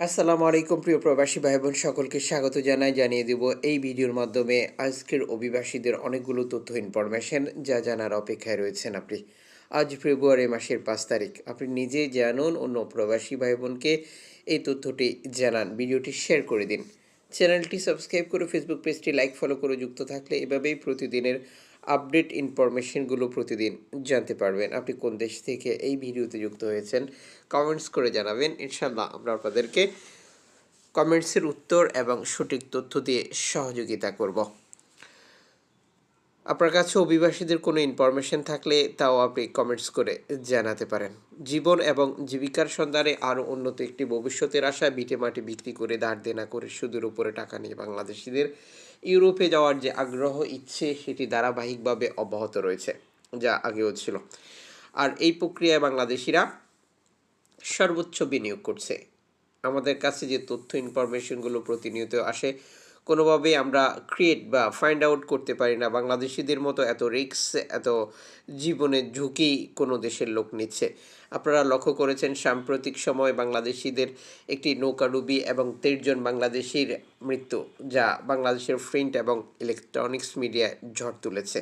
আসসালামু আলাইকুম, প্রিয় প্রবাসী ভাই বোন সকলকে স্বাগত জানাই, জানিয়ে দেব এই ভিডিওর মাধ্যমে আজকের অভিবাসীদের অনেকগুলো তথ্য ইনফরমেশন যা জানার অপেক্ষায় রয়েছেন আপনি। আজ ফেব্রুয়ারি মাসের পাঁচ তারিখ। আপনি নিজে জানুন, অন্য প্রবাসী ভাই বোনকে এই তথ্যটি জানান। ভিডিওটি শেয়ার করে দিন। চ্যানেলটি সাবস্ক্রাইব করে ফেসবুক পেজটি লাইক ফলো করে যুক্ত থাকলে এভাবেই প্রতিদিনের আপডেট ইনফরমেশনগুলো প্রতিদিন জানতে পারবেন। আপনি কোন দেশ থেকে এই ভিডিওতে যুক্ত হয়েছেন, কমেন্টস করে জানাবেন। ইনশাল্লাহ আমরা আপনাদেরকে কমেন্টসের উত্তর এবং সঠিক তথ্য দিয়ে সহযোগিতা করব। আপনার কাছে অভিবাসীদের কোনো ইনফরমেশন থাকলে তাও আপনি কমেন্টস করে জানাতে পারেন। জীবন এবং জীবিকার সন্ধানে আরও উন্নত একটি ভবিষ্যতের আশায় বিটে মাটি বিক্রি করে দাঁড় দেনা করে সুদের উপরে টাকা নিয়ে বাংলাদেশিদের ইউরোপে যাওয়ার যে আগ্রহ, ইচ্ছে, সেটি ধারাবাহিকভাবে অব্যাহত রয়েছে, যা আগেও ছিল। আর এই প্রক্রিয়ায় বাংলাদেশিরা সর্বোচ্চ বিনিয়োগ করছে। আমাদের কাছে যে তথ্য ইনফরমেশনগুলো প্রতিনিয়ত আসে কোনোভাবেই আমরা ক্রিয়েট বা ফাইন্ড আউট করতে পারি না। বাংলাদেশিদের মতো এত রিক্স এত জীবনের ঝুঁকি কোনো দেশের লোক নিচ্ছে। আপনারা লক্ষ্য করেছেন, সাম্প্রতিক সময় বাংলাদেশিদের একটি নৌকাডুবি এবং তেরজন বাংলাদেশির মৃত্যু, যা বাংলাদেশের প্রিন্ট এবং ইলেকট্রনিক্স মিডিয়ায় ঝড় তুলেছে।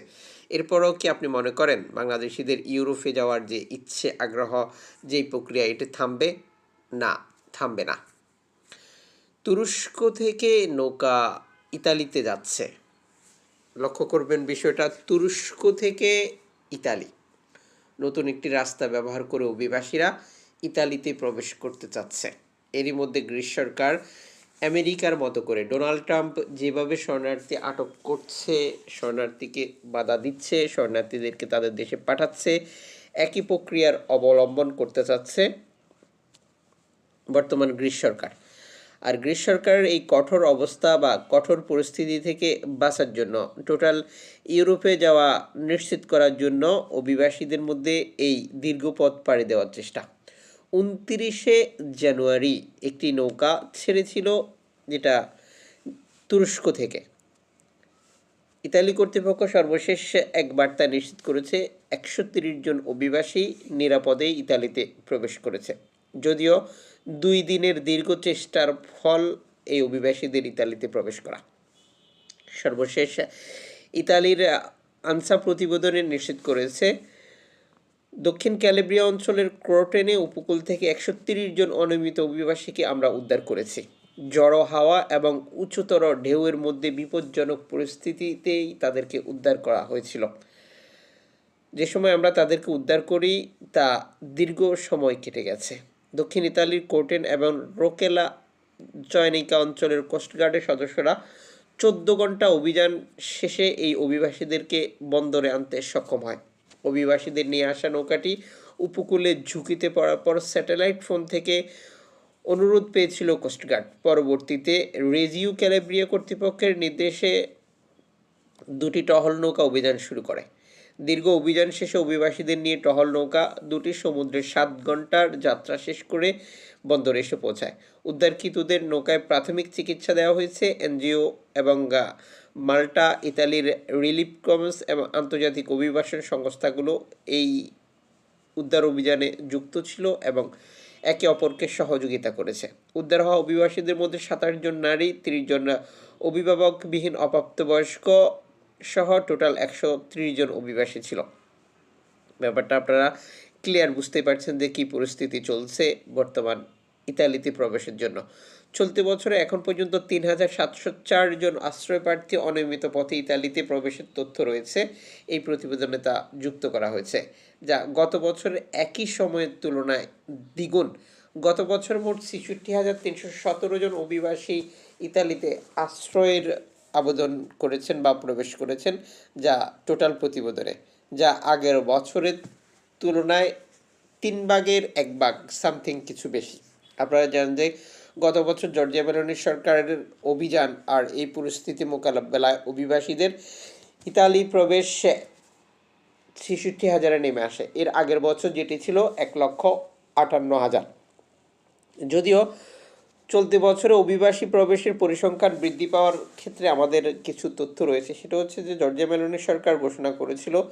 এরপরও কি আপনি মনে করেন, বাংলাদেশিদের ইউরোপে যাওয়ার যে ইচ্ছে, আগ্রহ, যেই প্রক্রিয়া, এটি থামবে? না থামবে না। তুরস্ক থেকে নৌকা ইতালিতে যাচ্ছে। লক্ষ্য করবেন বিষয়টা, তুরস্ক থেকে ইতালি। নতুন একটি রাস্তা ব্যবহার করে অভিবাসীরা ইতালিতে প্রবেশ করতে চাচ্ছে। এরই মধ্যে গ্রিস সরকার আমেরিকার মতো করে ডোনাল্ড ট্রাম্প যেভাবে শরণার্থী আটক করছে, শরণার্থীকে বাধা দিচ্ছে, শরণার্থীদেরকে তাদের দেশে পাঠাচ্ছে, একই প্রক্রিয়ার অবলম্বন করতে চাচ্ছে বর্তমান গ্রিস সরকার। আর গ্রিস সরকারের এই কঠোর অবস্থা বা কঠোর পরিস্থিতি থেকে বাঁচার জন্য, টোটাল ইউরোপে যাওয়া নিশ্চিত করার জন্য অভিবাসীদের মধ্যে এই দীর্ঘ পথ পাড়ি দেওয়ার চেষ্টা। উনত্রিশে জানুয়ারি একটি নৌকা ছেড়েছিল যেটা তুরস্ক থেকে। ইতালি কর্তৃপক্ষ সর্বশেষ এক বার্তা নিশ্চিত করেছে, একশো জন অভিবাসী নিরাপদে ইতালিতে প্রবেশ করেছে। যদিও দুই দিনের দীর্ঘ চেষ্টার ফল এই অভিবাসীদের ইতালিতে প্রবেশ করা। সর্বশেষ, ইতালির আনসা প্রতিবেদনে নিশ্চিত করেছে, দক্ষিণ ক্যালিব্রিয়া অঞ্চলের ক্রোটেনে উপকূল থেকে একশো তিরিশ জন অনিয়মিত অভিবাসীকে আমরা উদ্ধার করেছি। জড়ো হাওয়া এবং উচ্চতর ঢেউয়ের মধ্যে বিপজ্জনক পরিস্থিতিতেই তাদেরকে উদ্ধার করা হয়েছিল। যে সময় আমরা তাদেরকে উদ্ধার করি, তা দীর্ঘ সময় কেটে গেছে। দক্ষিণ ইতালির কোর্টেন এবং রোকেলা চয়নিকা অঞ্চলের কোস্টগার্ডের সদস্যরা চোদ্দ ঘণ্টা অভিযান শেষে এই অভিবাসীদেরকে বন্দরে আনতে সক্ষম হয়। অভিবাসীদের নিয়ে আসা নৌকাটি উপকূলে ঝুঁকিতে পড়ার পর স্যাটেলাইট ফোন থেকে অনুরোধ পেয়েছিল কোস্টগার্ড পরবর্তীতে রেজিউ ক্যালেব্রিয়া কর্তৃপক্ষের নির্দেশে দুটি টহল নৌকা অভিযান শুরু করে। দীর্ঘ অভিযান শেষে অভিবাসীদের নিয়ে টহল নৌকা দুটি সমুদ্রের সাত ঘণ্টার যাত্রা শেষ করে বন্দরে এসে পৌঁছায়। উদ্ধারকৃতদের নৌকায় প্রাথমিক চিকিৎসা দেওয়া হয়েছে এনজিও এবং মাল্টা, ইতালির রিলিফ কমস এবং আন্তর্জাতিক অভিবাসন সংস্থাগুলো এই উদ্ধার অভিযানে যুক্ত ছিল এবং একে অপরকে সহযোগিতা করেছে। উদ্ধার হওয়া অভিবাসীদের মধ্যে সাতাশ জন নারী, তিরিশ জন অভিভাবকবিহীন অপ্রাপ্তবয়স্ক সহ টোটাল একশো ত্রিশ জন অভিবাসী ছিল। ব্যাপারটা আপনারা ক্লিয়ার বুঝতে পারছেন যে কী পরিস্থিতি চলছে বর্তমান ইতালিতে প্রবেশের জন্য। চলতি বছরে এখন পর্যন্ত তিন হাজার সাতশো চার জন আশ্রয় প্রার্থী অনিয়মিত পথে ইতালিতে প্রবেশের তথ্য রয়েছে। এই প্রতিবেদনে তা যুক্ত করা হয়েছে। যা গত বছরের একই সময়ের তুলনায় দ্বিগুণ। গত বছর মোট ছেষট্টি হাজার তিনশো সতেরো জন অভিবাসী ইতালিতে আশ্রয়ের আবেদন করেছেন বা প্রবেশ করেছেন যা টোটাল প্রতিবেদনে, যা আগের বছরের তুলনায় তিন ভাগের এক ভাগ, সামথিং কিছু বেশি। আপনারা জানেন যে গত বছর জর্জিয়া মেলোনি সরকারের অভিযান আর এই পরিস্থিতি মোকাবেলায় অভিবাসীদের ইতালি প্রবেশ ছেষট্টি হাজারে নেমে আসে। এর আগের বছর যেটি ছিল এক লক্ষ আটান্ন হাজার। যদিও চলতি বছরে অভিবাসী প্রবেশের পরিসংখ্যান বৃদ্ধি পাওয়ার ক্ষেত্রে আমাদের কিছু তথ্য রয়েছে। সেটা হচ্ছে যে, জর্জিয়া মেলনের সরকার ঘোষণা করেছিল,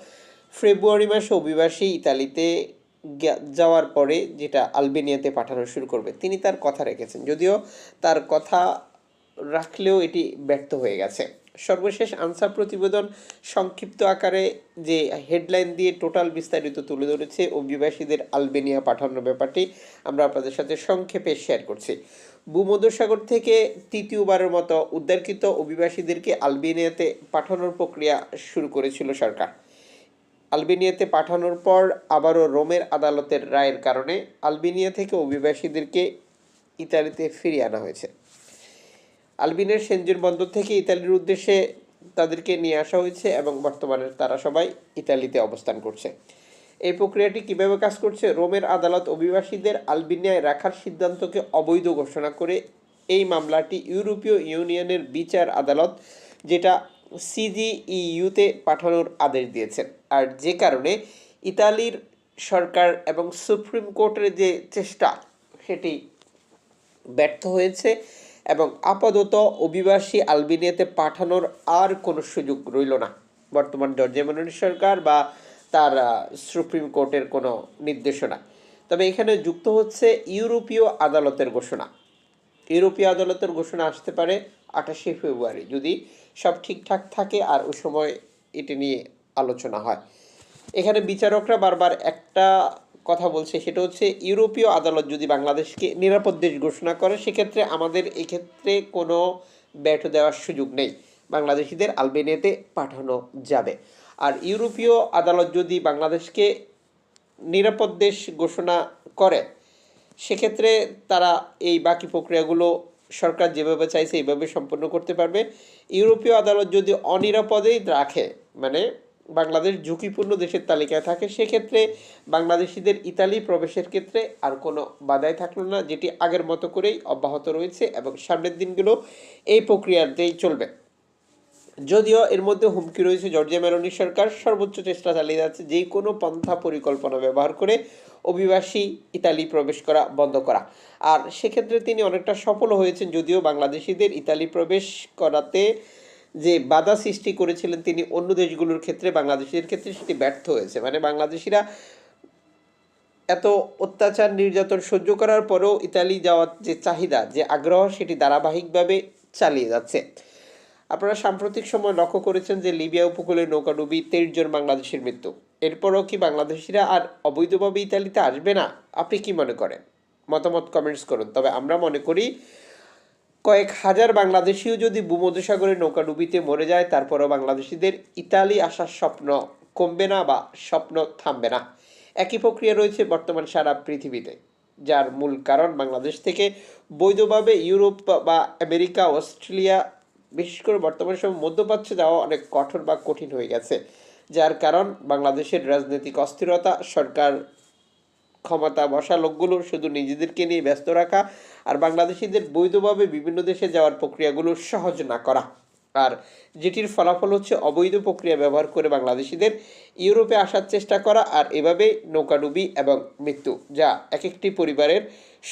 ফেব্রুয়ারি মাসে অভিবাসী ইতালিতে যাওয়ার পরে যেটা আলবেনিয়াতে পাঠানো শুরু করবে। তিনি তার কথা রেখেছেন, যদিও তার কথা রাখলেও এটি ব্যর্থ হয়ে গেছে। সর্বশেষ আনসার প্রতিবেদন সংক্ষিপ্ত আকারে যে হেডলাইন দিয়ে টোটাল বিস্তারিত তুলে ধরেছে অভিবাসীদের আলবেনিয়া পাঠানোর ব্যাপারটি আমরা আপনাদের সাথে সংক্ষেপে শেয়ার করছি। ভূমধ্যসাগর থেকে তৃতীয়বারের মতো উদ্ধারকৃত অভিবাসীদেরকে আলবেনিয়াতে পাঠানোর প্রক্রিয়া শুরু করেছিল সরকার। আলবেনিয়াতে পাঠানোর পর আবারও রোমের আদালতের রায়ের কারণে আলবেনিয়া থেকে অভিবাসীদেরকে ইতালিতে ফিরিয়ে আনা হয়েছে। আলবিনের সেনজেন বন্দর থেকে ইতালির উদ্দেশ্যে তাদেরকে নিয়ে আসা হয়েছে এবং বর্তমানে তারা সবাই ইতালিতে অবস্থান করছে। এই প্রক্রিয়াটি কীভাবে কাজ করছে? রোমের আদালত অভিবাসীদের আলবিনিয়ায় রাখার সিদ্ধান্তকে অবৈধ ঘোষণা করে এই মামলাটি ইউরোপীয় ইউনিয়নের বিচার আদালত, যেটা সিজিইউতে পাঠানোর আদেশ দিয়েছেন আর যে কারণে ইতালির সরকার এবং সুপ্রিম কোর্টের যে চেষ্টা, সেটি ব্যর্থ হয়েছে। এবং আপাতত অভিবাসী আলবেনিয়াতে পাঠানোর আর কোনো সুযোগ রইল না। বর্তমান জর্জিয়া মেলোনি সরকার বা তার সুপ্রিম কোর্টের কোনো নির্দেশনা। তবে এখানে যুক্ত হচ্ছে ইউরোপীয় আদালতের ঘোষণা। ইউরোপীয় আদালতের ঘোষণা আসতে পারে আঠাশে ফেব্রুয়ারি, যদি সব ঠিকঠাক থাকে আর ওই সময় এটি নিয়ে আলোচনা হয়। এখানে বিচারকরা বারবার একটা কথা বলছে, সেটা হচ্ছে ইউরোপীয় আদালত যদি বাংলাদেশকে নিরাপদ দেশ ঘোষণা করে, সেক্ষেত্রে আমাদের এক্ষেত্রে কোনো ব্যাটো দেওয়ার সুযোগ নেই। বাংলাদেশিদের আলবেনিয়াতে পাঠানো যাবে। আর ইউরোপীয় আদালত যদি বাংলাদেশকে নিরাপদ দেশ ঘোষণা করে, সেক্ষেত্রে তারা এই বাকি প্রক্রিয়াগুলো সরকার যেভাবে চাইছে, এইভাবে সম্পন্ন করতে পারবে। ইউরোপীয় আদালত যদি অনিরাপদেই রাখে মানে বাংলাদেশ ঝুঁকিপূর্ণ দেশের তালিকায় থাকে, সেক্ষেত্রে বাংলাদেশিদের ইতালি প্রবেশের ক্ষেত্রে আর কোনো বাধাই থাকল না, যেটি আগের মতো করেই অব্যাহত রয়েছে এবং সামনের দিনগুলো এই প্রক্রিয়াতেই চলবে। যদিও এর মধ্যে হুমকি রয়েছে জর্জিয়া মেলোনি সরকার, সর্বোচ্চ চেষ্টা চালিয়ে যাচ্ছে যে কোনো পন্থা পরিকল্পনা ব্যবহার করে অভিবাসী ইতালি প্রবেশ করা বন্ধ করা। আর সেক্ষেত্রে তিনি অনেকটা সফল হয়েছেন, যদিও বাংলাদেশিদের ইতালি প্রবেশ করাতে যে বাধা সৃষ্টি করেছিলেন তিনি অন্য দেশগুলোর ক্ষেত্রে বাংলাদেশিদের ক্ষেত্রে সেটি ব্যর্থ হয়েছে। মানে বাংলাদেশিরা এত অত্যাচার, নির্যাতন সহ্য করার পরেও ইতালি যাওয়ার যে চাহিদা, যে আগ্রহ, সেটি ধারাবাহিকভাবে চালিয়ে যাচ্ছে। আপনারা সাম্প্রতিক সময় লক্ষ্য করেছেন যে লিবিয়া উপকূলে নৌকাডুবি তেইশ জন বাংলাদেশের মৃত্যু। এরপরও কি বাংলাদেশিরা আর অবৈধভাবে ইতালিতে আসবে না? আপনি কি মনে করেন? মতামত কমেন্টস করুন। তবে আমরা মনে করি কয়েক হাজার বাংলাদেশিও যদি ভূমধ্যসাগরে নৌকাডুবিতে মরে যায়, তারপরও বাংলাদেশিদের ইতালি আসার স্বপ্ন কমবে না বা স্বপ্ন থামবে না। একই প্রক্রিয়া রয়েছে বর্তমান সারা পৃথিবীতে, যার মূল কারণ বাংলাদেশ থেকে বৈধভাবে ইউরোপ বা আমেরিকা, অস্ট্রেলিয়া, বিশেষ করে বর্তমান সময় মধ্যপ্রাচ্যে যাওয়া অনেক কঠোর বা কঠিন হয়ে গেছে, যার কারণ বাংলাদেশের রাজনৈতিক অস্থিরতা, সরকার ক্ষমতা বসা লোকগুলো শুধু নিজেদেরকে নিয়ে ব্যস্ত রাখা আর বাংলাদেশিদের বৈধভাবে বিভিন্ন দেশে যাওয়ার প্রক্রিয়াগুলো সহজ না করা। আর যেটির ফলাফল হচ্ছে অবৈধ প্রক্রিয়া ব্যবহার করে বাংলাদেশিদের ইউরোপে আসার চেষ্টা করা আর এভাবে নৌকাডুবি এবং মৃত্যু, যা এক একটি পরিবারের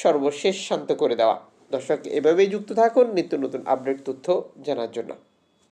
সর্বশেষ শান্ত করে দেওয়া। দর্শক, এভাবেই যুক্ত থাকুন। নিত্য নতুন আপডেট তথ্য জানার জন্য।